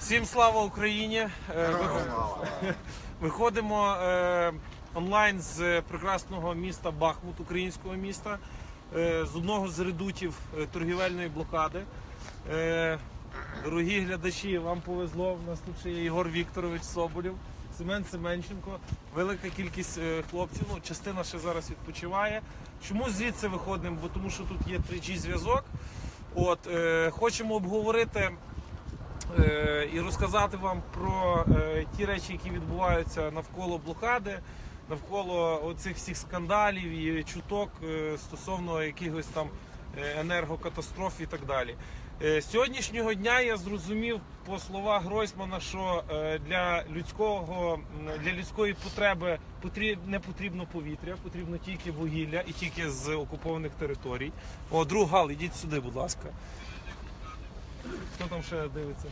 Всім слава Україні! Е, Виходимо е, онлайн з прекрасного міста Бахмут, українського міста, е, з одного з редутів торгівельної блокади. Дорогі глядачі, вам повезло. У нас тут ще є Ігор Вікторович Соболєв, Семен Семенченко, велика кількість хлопців. Ну, частина ще зараз відпочиває. Чому звідси виходимо? Бо тому що тут є 3G зв'язок. От хочемо обговорити і розказати вам про е, ті речі, які відбуваються навколо блокади, навколо оцих всіх скандалів і чуток е, стосовно якихось там е, енергокатастроф і так далі. Е, з сьогоднішнього дня я зрозумів по словах Гройсмана, що е, для людського для людської потреби не потрібно повітря, потрібно тільки вугілля і тільки з окупованих територій. О, друг Гал, ідіть сюди, будь ласка. Хто там ще дивиться?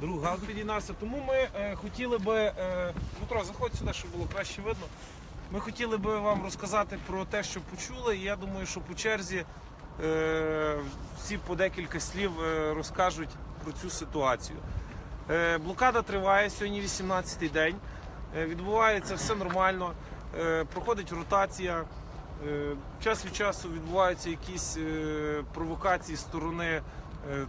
Друг Гал підійнався. Тому ми е, хотіли би. Е, Дмитро, заходь сюди, щоб було краще видно. Ми хотіли би вам розказати про те, що почули. І я думаю, що по черзі е, всі по декілька слів е, розкажуть про цю ситуацію. Е, блокада триває сьогодні 18-й день. Е, відбувається все нормально, е, проходить ротація. Е, час від часу відбуваються якісь е, провокації з сторони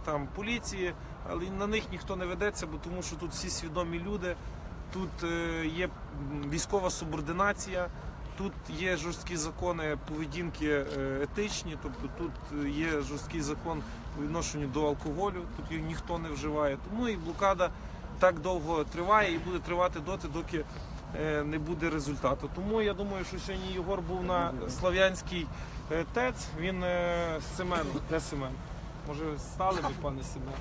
там, поліції, але на них ніхто не ведеться, бо тому що тут всі свідомі люди, тут е, є військова субординація, тут є жорсткі закони поведінки е, етичні, тобто тут е, є жорсткий закон по відношенню до алкоголю, тут його ніхто не вживає. Тому і блокада так довго триває і буде тривати доти, доки е, не буде результату. Тому я думаю, що сьогодні Єгор був на Слав'янський е, ТЕЦ. Він е, Семен. Де Семен? Може, стали ви, пане Семен?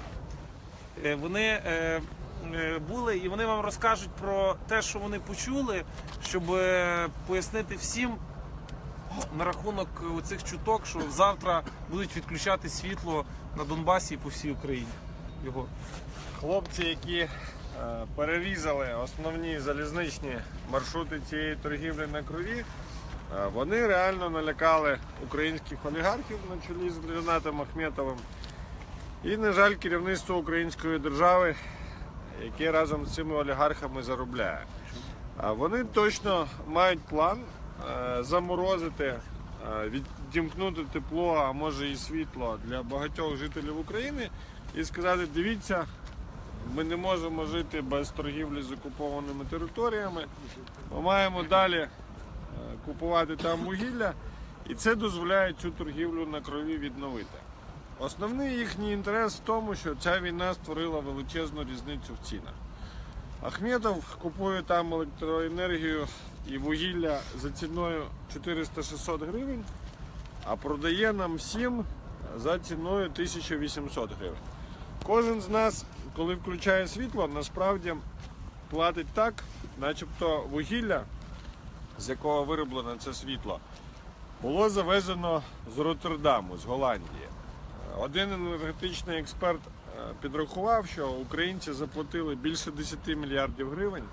Е, Вони е, е, були і вони вам розкажуть про те, що вони почули, щоб е, пояснити всім на рахунок цих чуток, що завтра будуть відключати світло на Донбасі і по всій Україні. Його. Хлопці, які е, перерізали основні залізничні маршрути цієї торгівлі на крові, вони реально налякали українських олігархів на чолі з Ренатом Ахметовим. І, на жаль, керівництво української держави, яке разом з цими олігархами заробляє. Вони точно мають план е, заморозити, е, відімкнути тепло, а може і світло для багатьох жителів України і сказати: дивіться, ми не можемо жити без торгівлі з окупованими територіями. Ми маємо далі е, купувати там вугілля, і це дозволяє цю торгівлю на крові відновити. Основний їхній інтерес в тому, що ця війна створила величезну різницю в цінах. Ахметов купує там електроенергію і вугілля за ціною 400-600 гривень, а продає нам всім за ціною 1800 гривень. Кожен з нас, коли включає світло, насправді платить так, начебто вугілля, з якого вироблено це світло, було завезено з Роттердаму, з Голландії. Один енергетичний експерт е, підрахував, що українці заплатили більше 10 мільярдів гривень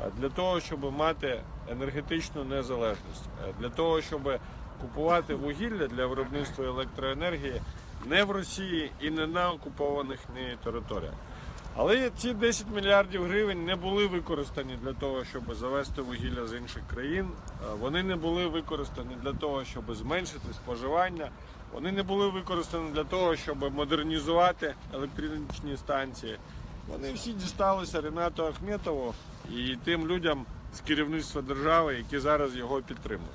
е, для того, щоб мати енергетичну незалежність, е, для того, щоб купувати вугілля для виробництва електроенергії не в Росії і не на окупованих нею територіях. Але ці 10 мільярдів гривень не були використані для того, щоб завести вугілля з інших країн. Е, Вони не були використані для того, щоб зменшити споживання. Вони не були використані для того, щоб модернізувати електричні станції. Вони всі дісталися Ренату Ахметову і тим людям з керівництва держави, які зараз його підтримують.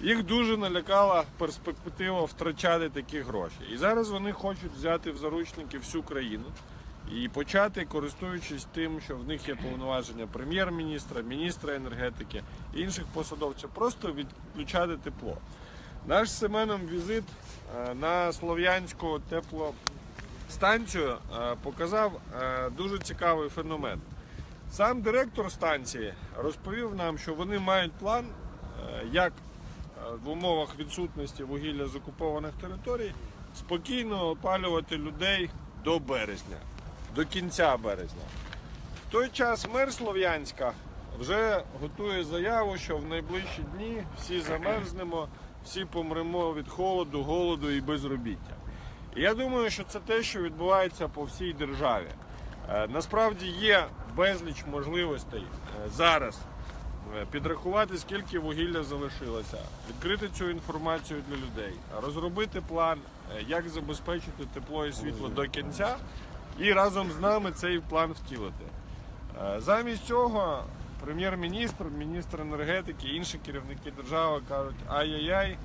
Їх дуже налякала перспектива втрачати такі гроші. І зараз вони хочуть взяти в заручники всю країну і почати, користуючись тим, що в них є повноваження прем'єр-міністра, міністра енергетики і інших посадовців, просто відключати тепло. Наш з Семеном візит е, на Слов'янську теплостанцію е, показав е, дуже цікавий феномен. Сам директор станції розповів нам, що вони мають план, як в умовах відсутності вугілля з окупованих територій спокійно опалювати людей до березня, до кінця березня. В той час мер Слов'янська вже готує заяву, що в найближчі дні всі замерзнемо, всі помремо від холоду, голоду і безробіття. І я думаю, що це те, що відбувається по всій державі. Е, Насправді є безліч можливостей е, зараз е, підрахувати, скільки вугілля залишилося, відкрити цю інформацію для людей, розробити план, як забезпечити тепло і світло до кінця, і разом з нами цей план втілити. Е, Замість цього прем'єр-міністр, міністр енергетики, інші керівники держави кажуть, ай-яй-яй,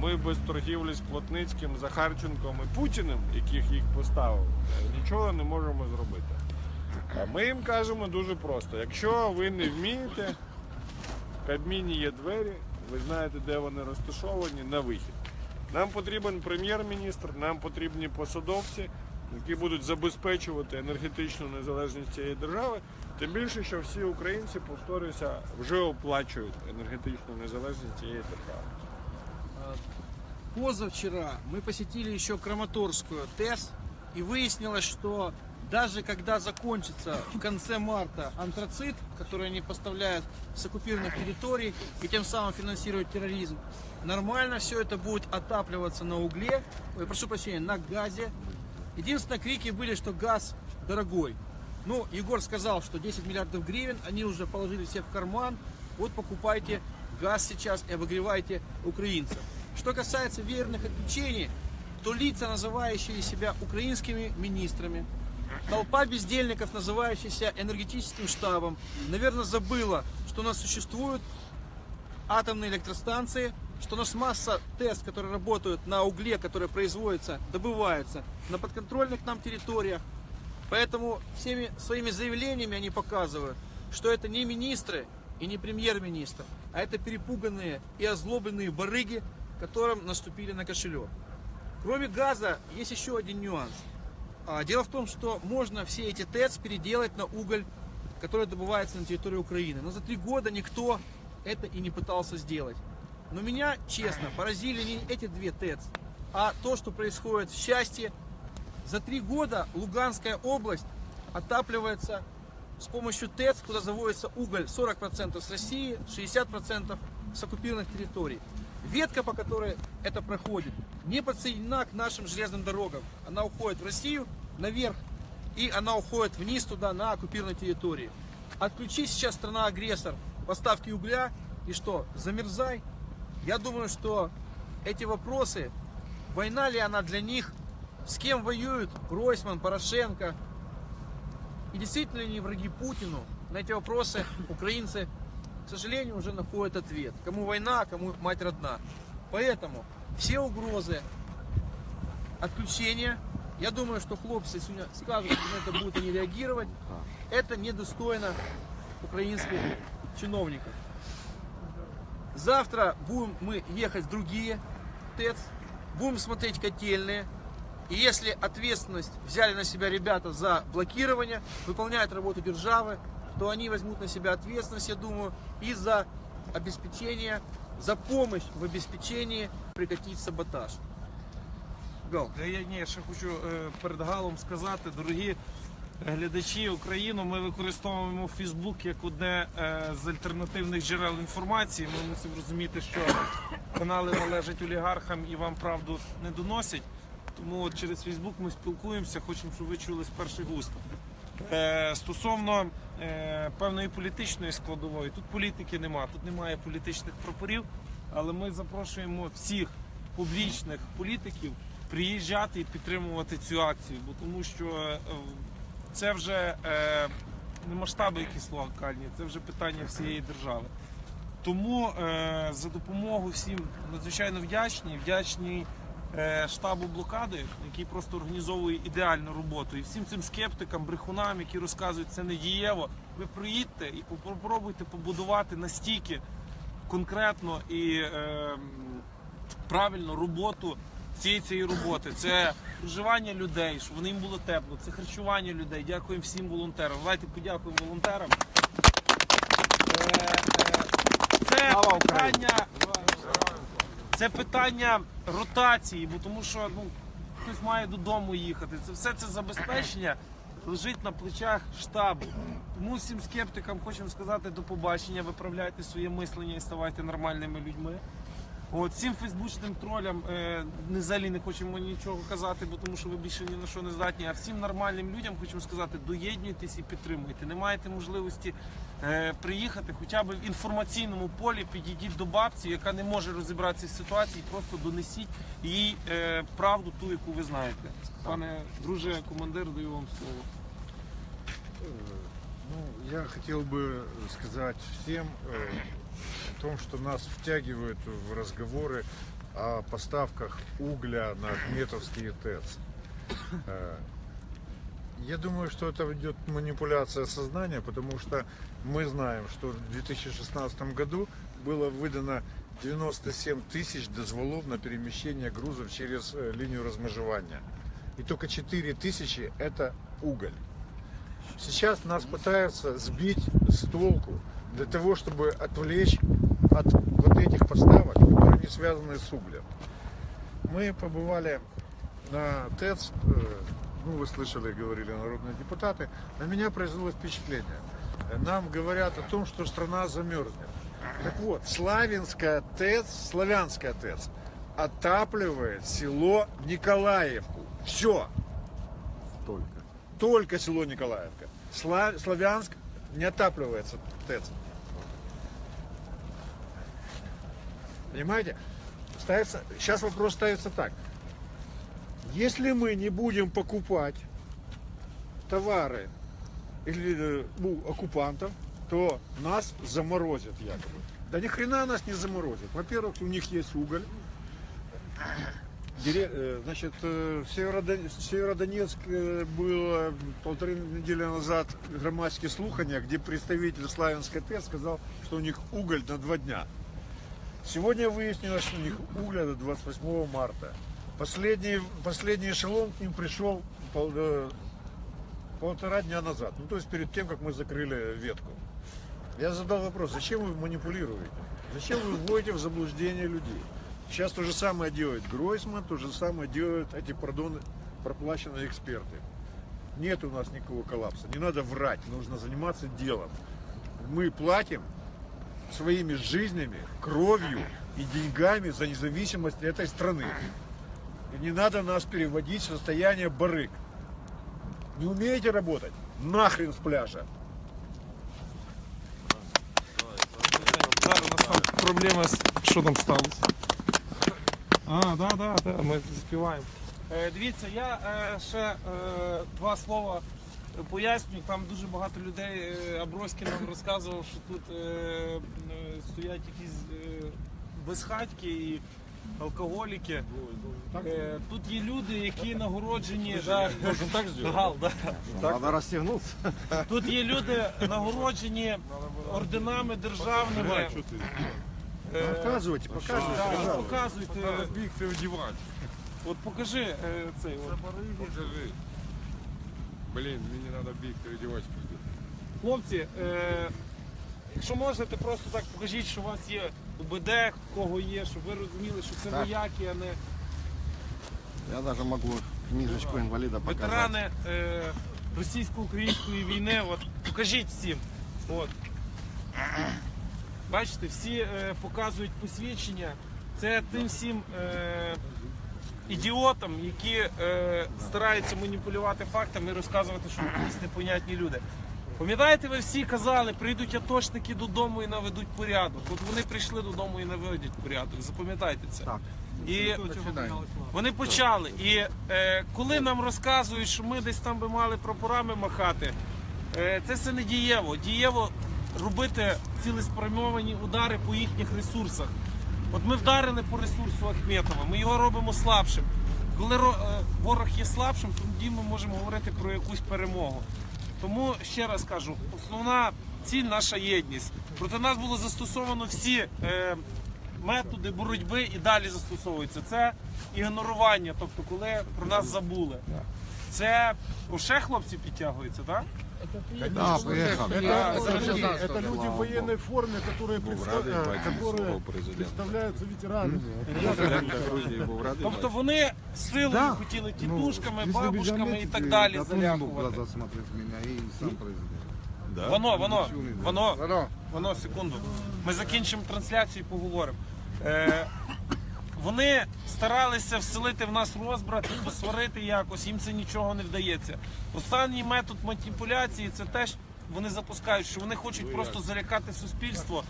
ми без торгівлі з Плотницьким, Захарченком і Путіним, яких їх поставив, е, нічого не можемо зробити. Ми їм кажемо дуже просто: якщо ви не вмієте, в Кабміні є двері, ви знаєте, де вони розташовані, на вихід. Нам потрібен прем'єр-міністр, нам потрібні посадовці, які будуть забезпечувати енергетичну незалежність цієї держави. Тим більше, що всі українці, повторюся, вже оплачують енергетичну незалежність цієї держави. Позавчера мы посетили еще Краматорскую ТЭС и выяснилось, что даже когда закончится в конце марта антрацит, который они поставляют с оккупированных территорий и тем самым финансируют терроризм, нормально все это будет отапливаться на угле, ой, прошу прощения, на газе. Единственное, крики были, что газ дорогой. Ну, Егор сказал, что 10 миллиардов гривен они уже положили себе в карман. Вот покупайте газ сейчас и обогревайте украинцев. Что касается веерных отключений, то лица, называющие себя украинскими министрами, толпа бездельников, называющаяся энергетическим штабом, наверное, забыла, что у нас существуют атомные электростанции, что у нас масса ТЭС, которые работают на угле, который производится, добывается на подконтрольных нам территориях. Поэтому всеми своими заявлениями они показывают, что это не министры и не премьер-министр, а это перепуганные и озлобленные барыги, которым наступили на кошелек. Кроме газа, есть еще один нюанс. А, Дело в том, что можно все эти ТЭЦ переделать на уголь, который добывается на территории Украины. Но за три года никто это и не пытался сделать. Но меня, честно, поразили не эти две ТЭЦ, а то, что происходит в счастье. За три года Луганская область отапливается с помощью ТЭЦ, куда заводится уголь 40% с России, 60% с оккупированных территорий. Ветка, по которой это проходит, не подсоединена к нашим железным дорогам. Она уходит в Россию наверх, и она уходит вниз туда, на оккупированной территории. Отключи сейчас страна-агрессор поставки угля, и что, замерзай? Я думаю, что эти вопросы, война ли она для них, с кем воюют Гройсман, Порошенко, и действительно ли они враги Путину, на эти вопросы украинцы, к сожалению, уже находят ответ. Кому война, а кому мать родна. Поэтому все угрозы отключения, я думаю, что хлопцы сегодня скажут, что на это будут они реагировать, это недостойно украинских чиновников. Завтра будем мы ехать в другие ТЭЦ, будем смотреть котельные. И если ответственность взяли на себя ребята за блокирование, выполняют работу державы, то они возьмут на себя ответственность, я думаю, и за обеспечение, за помощь в обеспечении прекратить саботаж. Гал. Я ні, ще хочу е, перед галом сказати, дорогі глядачі Україну, ми використовуємо Фейсбук як одне е, з альтернативних джерел інформації. Ми мусимо розуміти, що канали належать олігархам і вам правду не доносять. Тому через Фейсбук ми спілкуємося, хочемо, щоб ви чули з перших уст. Е, стосовно е, певної політичної складової, тут політики нема, тут немає політичних прапорів, але ми запрошуємо всіх публічних політиків приїжджати і підтримувати цю акцію, бо тому що це вже е, не масштаби якісь локальні, це вже питання всієї держави. Тому е, за допомогу всім надзвичайно вдячні, вдячні е, штабу блокади, який просто організовує ідеальну роботу. І всім цим скептикам, брехунам, які розказують це не дієво, ви приїдьте і попробуйте побудувати настільки конкретно і е, правильно роботу цієї цієї роботи. Це проживання людей, щоб вони їм було тепло, це харчування людей. Дякуємо всім волонтерам. Давайте подякуємо волонтерам. Е, е, Це питання, це питання ротації, бо тому що ну, хтось має додому їхати. Це все це забезпечення лежить на плечах штабу. Тому всім скептикам хочемо сказати до побачення, виправляйте своє мислення і ставайте нормальними людьми. От всім фейсбучним тролям е, не взагалі не хочемо нічого казати, бо тому що ви більше ні на що не здатні. А всім нормальним людям хочемо сказати, доєднуйтесь і підтримуйте. Не маєте можливості е, приїхати, хоча б в інформаційному полі підійдіть до бабці, яка не може розібратися в ситуації, просто донесіть їй е, правду, ту, яку ви знаєте. Пане друже, командир, даю вам слово. Ну, я хотел бы сказать всем о том, что нас втягивают в разговоры о поставках угля на Ахметовские ТЭЦ. Э, Я думаю, что это идет манипуляция сознания, потому что мы знаем, что в 2016 году было выдано 97 тысяч дозволов на перемещение грузов через э, линию размежевания. И только 4 тысячи это уголь. Сейчас нас пытаются сбить с толку для того, чтобы отвлечь от вот этих поставок, которые не связаны с углем. Мы побывали на ТЭЦ, э, ну вы слышали, говорили народные депутаты, на меня произвело впечатление. Нам говорят о том, что страна замерзнет. Так вот, Славянская ТЭЦ, Славянская ТЭЦ отапливает село Николаевку. Все. Только. Только село Николаевка. Сла- Славянск не отапливается ТЭЦ. Понимаете? Ставится, сейчас вопрос ставится так. Если мы не будем покупать товары или э, ну, оккупантов, то нас заморозят якобы. Да ни хрена нас не заморозят. Во-первых, у них есть уголь. Дире- э, Значит, э, в Северодон- в Северодонецк было полторы недели назад громадские слухания, где представитель Славянской ТЭС сказал, что у них уголь на два дня. Сегодня выяснилось, что у них угля до 28 марта. Последний, последний эшелон к ним пришел пол- э, полтора дня назад. Ну, то есть перед тем, как мы закрыли ветку. Я задал вопрос, зачем вы манипулируете? Зачем вы вводите в заблуждение людей? Сейчас то же самое делает Гройсман, то же самое делают эти, пардон, проплаченные эксперты. Нет у нас никакого коллапса. Не надо врать, нужно заниматься делом. Мы платим своими жизнями, кровью и деньгами за независимость этой страны. И не надо нас переводить в состояние барыг. Не умеете работать? Нахрен с пляжа. Зараз у нас там проблема з що там сталося. А, да, да, да, ми співаємо. Е, дивіться, я е, ще е, два слова Поясню. Там дуже багато людей. Е, Аброський нам розказував, що тут е, е, стоять якісь е, безхатьки і алкоголіки. Е, тут є люди, які нагороджені. Да, так сделать? Гал, да. Надо расстегнуться. Тут є люди нагороджені орденами державними. Е, Показывайте, показывайте. так, пожалуйста. показуйте. Бігти одівати. От покажи е, цей. От. Покажи. Блін, мені треба бігти одівати. Хлопці, е, якщо можете, просто так покажіть, що у вас є УБД, кого є, щоб ви розуміли, що це Так. вояки, а не Я даже могу книжечку инвалида показать. ветерани е, російсько-української війни. От, покажіть всім. От. Бачите, всі е, показують посвідчення. Це тим всім е, ідіотам, які е, стараються маніпулювати фактами і розказувати, що якісь непонятні люди. Пам'ятаєте, ви всі казали, прийдуть атошники додому і наведуть порядок. От вони прийшли додому і наведуть порядок. Запам'ятайте це. Так. І вони почали. І е, коли нам розказують, що ми десь там би мали прапорами махати, е, це все не дієво. Дієво робити цілеспрямовані удари по їхніх ресурсах. От ми вдарили по ресурсу Ахметова, ми його робимо слабшим. Коли е, ворог є слабшим, тоді ми можемо говорити про якусь перемогу. Тому ще раз кажу, основна ціль наша єдність. Проти нас було застосовано всі е, методи боротьби і далі застосовуються. Це ігнорування, тобто коли про нас забули. Це ще хлопці підтягуються, так? Да, приехали. Да, Это это люди, люди- это люди в военной форме, которые, представ- э, которые представляются ветеранами. Тобто вони силою хотіли тітушками, бабушками і так далі залякувати. глаза смотреть меня и сам президент. Воно, воно, Нічого не воно, Воно. воно, секунду. Ми закінчимо трансляцію і поговоримо. Е, вони старалися вселити в нас розбрат посварити якось. Їм це нічого не вдається. Останній метод маніпуляції це теж вони запускають, що вони хочуть просто залякати суспільство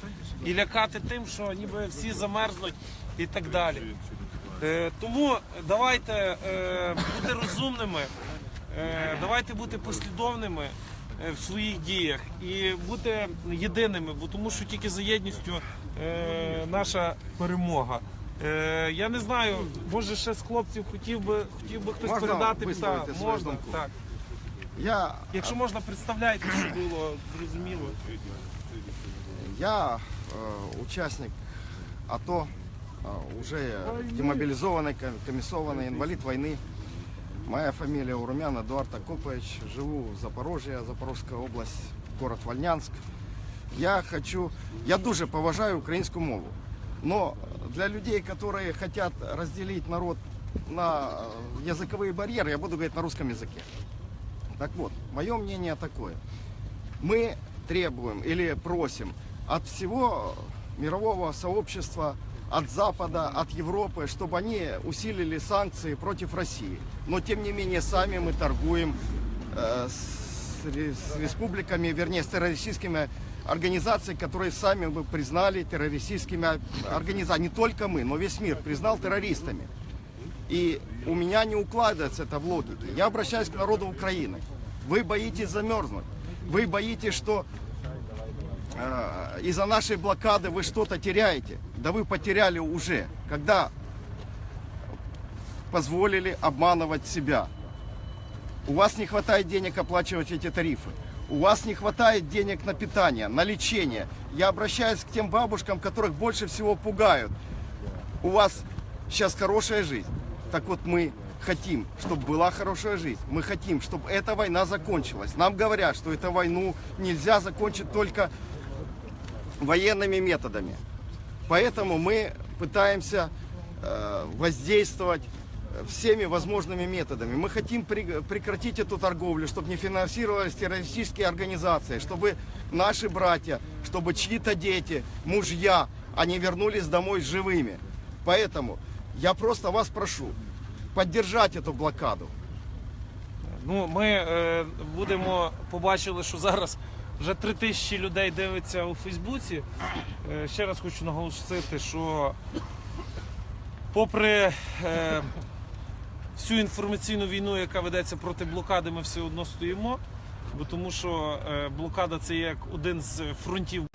і лякати тим, що ніби всі замерзнуть і так далі. Е, тому давайте е, бути розумними, е, давайте бути послідовними е, в своїх діях і бути єдиними, бо тому що тільки за єдністю е, наша перемога. Е, я не знаю, може ще з хлопців хотів би хотів би хтось Можна передати висловити Так, свою можна думку? так. Я, Якщо можна, представляйте, щоб було зрозуміло. я э, участник АТО, э, уже демобилизованный, ком- комиссованный, инвалид войны. Моя фамилия Урумян Эдуард Акопович. Живу в Запорожье, Запорожская область, город Вольнянск. Я хочу, я дуже поважаю українську мову. Но для людей, которые хотят разделить народ на э, языковые барьеры, я буду говорить на русском языке. Так вот, мое мнение такое. Мы требуем или просим от всего мирового сообщества, от Запада, от Европы, чтобы они усилили санкции против России. Но тем не менее сами мы торгуем э, с, с республиками, вернее с террористическими организациями, которые сами бы признали террористическими организациями. Не только мы, но весь мир признал террористами. И у меня не укладывается это в логике. Я обращаюсь к народу Украины. Вы боитесь замерзнуть. Вы боитесь, что э, из-за нашей блокады вы что-то теряете. Да вы потеряли уже, когда позволили обманывать себя. У вас не хватает денег оплачивать эти тарифы. У вас не хватает денег на питание, на лечение. Я обращаюсь к тем бабушкам, которых больше всего пугают. У вас сейчас хорошая жизнь. Так вот мы хотим, чтобы была хорошая жизнь. Мы хотим, чтобы эта война закончилась. Нам говорят, что эту войну нельзя закончить только военными методами. Поэтому мы пытаемся э, воздействовать всеми возможными методами. Мы хотим при- прекратить эту торговлю, чтобы не финансировались террористические организации, чтобы наши братья, чтобы чьи-то дети, мужья, они вернулись домой живыми. Поэтому я просто вас прошу поддержать эту блокаду. Ну, ми е, будемо побачили, що зараз вже три тисячі людей дивиться у Фейсбуці. Е, ще раз хочу наголосити, що попри е, всю інформаційну війну, яка ведеться проти блокади, ми все одно стоїмо. Бо тому що е, блокада це як один з фронтів.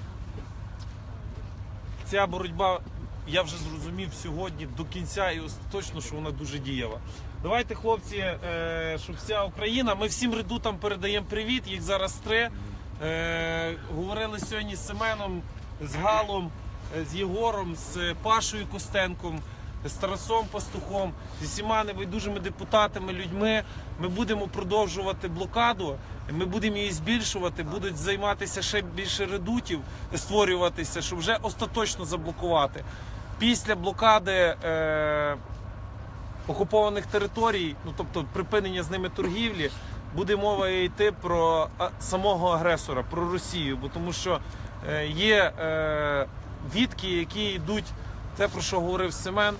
Ця боротьба, я вже зрозумів сьогодні до кінця і остаточно, що вона дуже дієва. Давайте, хлопці, е, щоб вся Україна. Ми всім редутам передаємо привіт. Їх зараз три. Е, говорили сьогодні з Семеном, з Галом, з Єгором, з Пашою Костенком, з Тарасом Пастухом, зі всіма небайдужими депутатами, людьми. Ми будемо продовжувати блокаду. Ми будемо її збільшувати, будуть займатися ще більше редутів, створюватися, щоб вже остаточно заблокувати. Після блокади. Е, окупованих територій, ну тобто припинення з ними торгівлі, буде мова йти про самого агресора, про Росію, бо тому що е, є е, відки, які йдуть, те про що говорив Семен.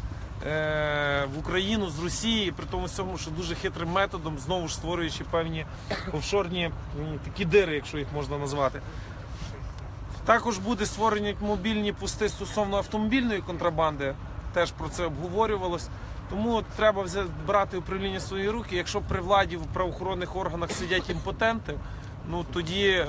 е, В Україну з Росії, при тому всьому, що дуже хитрим методом, знову ж створюючи певні офшорні такі дири, якщо їх можна назвати. Також буде створені мобільні пусти стосовно автомобільної контрабанди. Теж про це обговорювалось. Тому треба брати управління свої руки. Якщо при владі в правоохоронних органах сидять імпотенти, ну тоді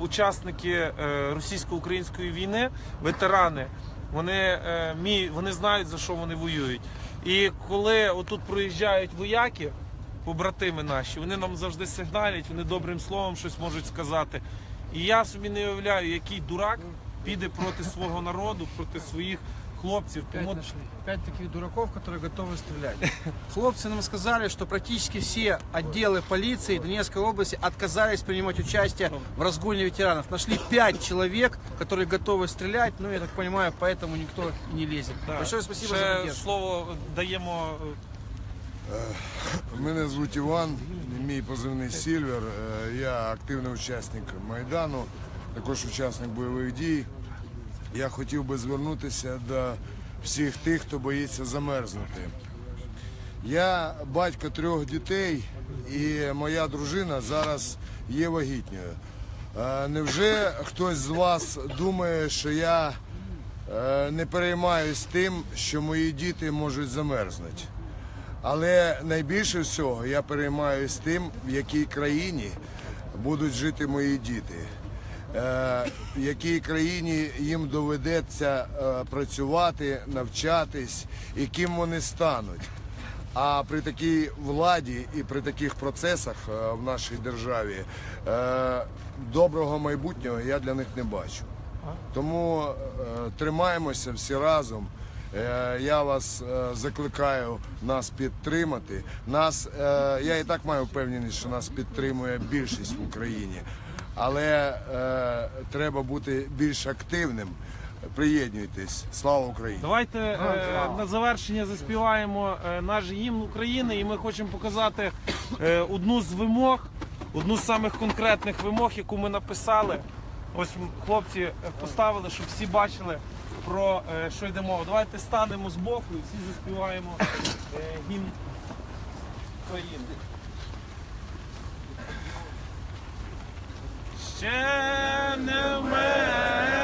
учасники е, російсько-української війни, ветерани, вони, е, мі- вони знають за що вони воюють. І коли отут проїжджають вояки, побратими наші, вони нам завжди сигналять, вони добрим словом щось можуть сказати. І я собі не уявляю, який дурак піде проти свого народу, проти своїх хлопців. Пять Тому нашли. Пять таких дураков, которые готовы стрелять. Хлопцы нам сказали, что практически все отделы полиции Донецкой области отказались принимать участие в разгоне ветеранов. Нашли пять человек, которые готовы стрелять, ну, я так понимаю, поэтому никто и не лезет. Так. Большое спасибо за Ще поддержку. слово даємо Мене звуть Іван, мій позивний Сільвер. Е, Я активний учасник Майдану, також учасник бойових дій. Я хотів би звернутися до всіх тих, хто боїться замерзнути. Я батько трьох дітей, і моя дружина зараз є вагітною. Е, Невже хтось з вас думає, що я е, не переймаюсь тим, що мої діти можуть замерзнути? Але найбільше всього я переймаюсь тим, в якій країні будуть жити мої діти, е, в якій країні їм доведеться працювати, навчатись і ким вони стануть. А при такій владі і при таких процесах е, в нашій державі е, доброго майбутнього я для них не бачу. Тому е, тримаємося всі разом. Я вас закликаю нас підтримати. Нас, я і так маю впевненість, що нас підтримує більшість в Україні, але треба бути більш активним. Приєднуйтесь. Слава Україні! Давайте е, на завершення заспіваємо е, наш гімн України, і ми хочемо показати е, одну з вимог, одну з самих конкретних вимог, яку ми написали. Ось хлопці е, поставили, щоб всі бачили про е, що йде мова. Давайте станемо збоку і всі заспіваємо е, гімн України. Ще не вмерла